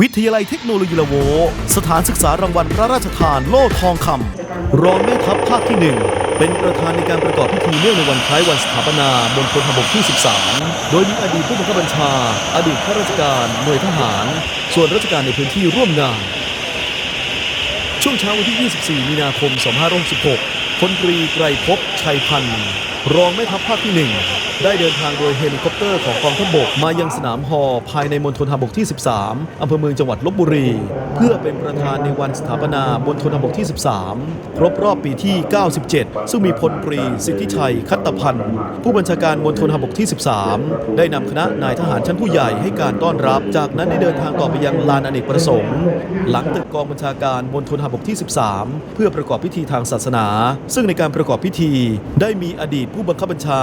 วิทยาลัยเทคโนโลยีละโว สถานศึกษารางวัลพระราชทานโล่ทองคำรองแม่ทัพภาคที่หนึ่งเป็นประธานในการประกอบพิธีเนื่องในวันคล้ายวันสถาปนาบนพลทบกที่ 13 โดยมีอดีตผู้บังคับบัญชา อดีตข้าราชการหน่วยทหาร ส่วนราชการในพื้นที่ร่วมงาน ช่วงเช้าวันที่ 24 มีนาคม 2566พลตรีไกรภพชัยพันธ์ รองแม่ทัพภาคที่ 1 ได้เดินทางโดยเฮลิคอปเตอร์ของกองทัพบกมายังสนามฮอภายในมณฑลทหารบกที่ 13 อำเภอเมืองจังหวัดลบบุรี เพื่อเป็นประธานในวันสถาปนาบนทนทหารบกที่ 13 ครบรอบปีที่ 97 ซึ่งมีพลตรีสิทธิชัย คัตพันธ์ผู้บัญชาการมณฑลทหารบกที่ 13 ได้นำคณะนายทหารชั้นผู้ใหญ่ให้การต้อนรับ จากนั้นได้เดินทางต่อไปยังลานอเนกประสงค์ หลังตึกกองบัญชาการมณฑลทหารบกที่ 13 เพื่อประกอบพิธีทางศาสนา ซึ่งในการประกอบพิธีได้มีอดีตผู้บังคับบัญชา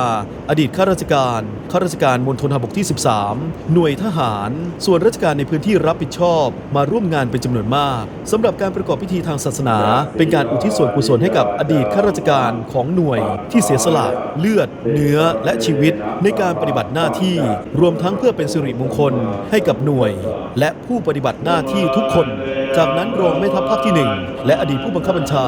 อดีตข้าราชการข้าราชการมณฑลทหารบกที่ 13 หน่วยทหาร ส่วนราชการในพื้นที่รับผิดชอบ มาร่วมงานเป็นจำนวนมากสำหรับการประกอบพิธีทางศาสนา เป็นการอุทิศส่วนกุศลให้กับอดีตข้าราชการของหน่วย ที่เสียสละเลือด เนื้อและชีวิต ในการปฏิบัติหน้าที่ รวมทั้งเพื่อเป็นสิริมงคลให้กับหน่วย และผู้ปฏิบัติหน้าที่ทุกคน จากนั้นรองแม่ทัพภาคที่ 1 และอดีตผู้บังคับบัญชา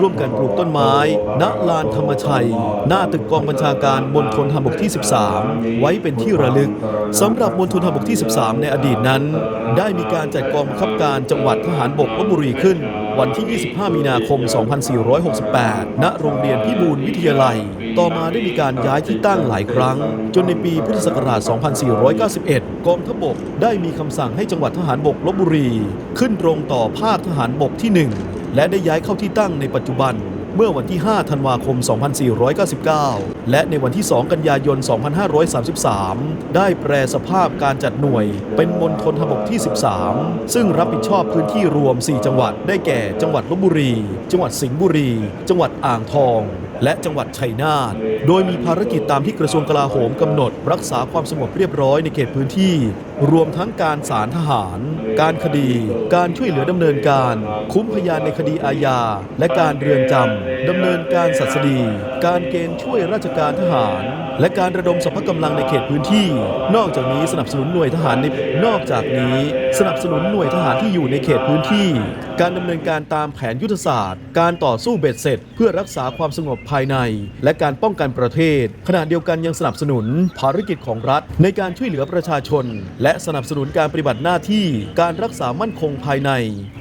ร่วมกันปลูกต้นไม้ ณลานธรรมชัย หน้าตึกกองบัญชาการมณฑลทหารบกที่ 13 ไว้เป็นที่ระลึกสำหรับมณฑลทหารบกที่ 13 ในอดีตนั้น ได้มีการจัดกองบังคับการจังหวัดทหารบกลบบุรีขึ้น วันที่ 25 มีนาคม 2468 ณ โรงเรียนพิบูลวิทยาลัย ต่อมาได้มีการย้ายที่ตั้งหลายครั้ง จนในปีพุทธศักราช 2491 กองทัพบกได้มีคำสั่งให้จังหวัดทหารบกลบบุรี ขึ้นตรงต่อภาคทหารบกที่ 1 และได้ย้ายเข้าที่ตั้งในปัจจุบัน เมื่อวันที่ 5 ธันวาคม 2499 และในวันที่ 2 กันยายน 2533 ได้แปรสภาพการจัดหน่วย เป็นมณฑลทบกที่ 13 ซึ่งรับผิดชอบพื้นที่รวม 4 จังหวัด ได้แก่ จังหวัดลบบุรี จังหวัดสิงห์บุรี จังหวัดอ่างทอง และจังหวัดชัยนาท โดยมีภารกิจตามที่กระทรวงกลาโหมกำหนด รักษาความสงบเรียบร้อยในเขตพื้นที่ รวมทั้งการสารทหาร การคดี การช่วยเหลือดำเนินการ คุ้มพยานในคดีอาญา และการเรือนจำดำเนินการสัสดี การเกณฑ์ช่วยราชการทหาร และการระดมสรรพกำลังในเขตพื้นที่ นอกจากนี้สนับสนุนหน่วยทหารในนอกจากนี้ สนับสนุนหน่วยทหารที่อยู่ในเขตพื้นที่ การดำเนินการตามแผนยุทธศาสตร์ การต่อสู้เบ็ดเสร็จ เพื่อรักษาความสงบภายใน และการป้องกันประเทศ ขณะเดียวกันยังสนับสนุนภารกิจของรัฐ ในการช่วยเหลือประชาชน และสนับสนุนการปฏิบัติหน้าที่ การรักษามั่นคงภายใน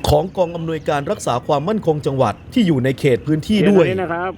ของกองอำนวยการรักษาความมั่นคงจังหวัดที่อยู่ในเขตพื้นที่ด้วยนะครับ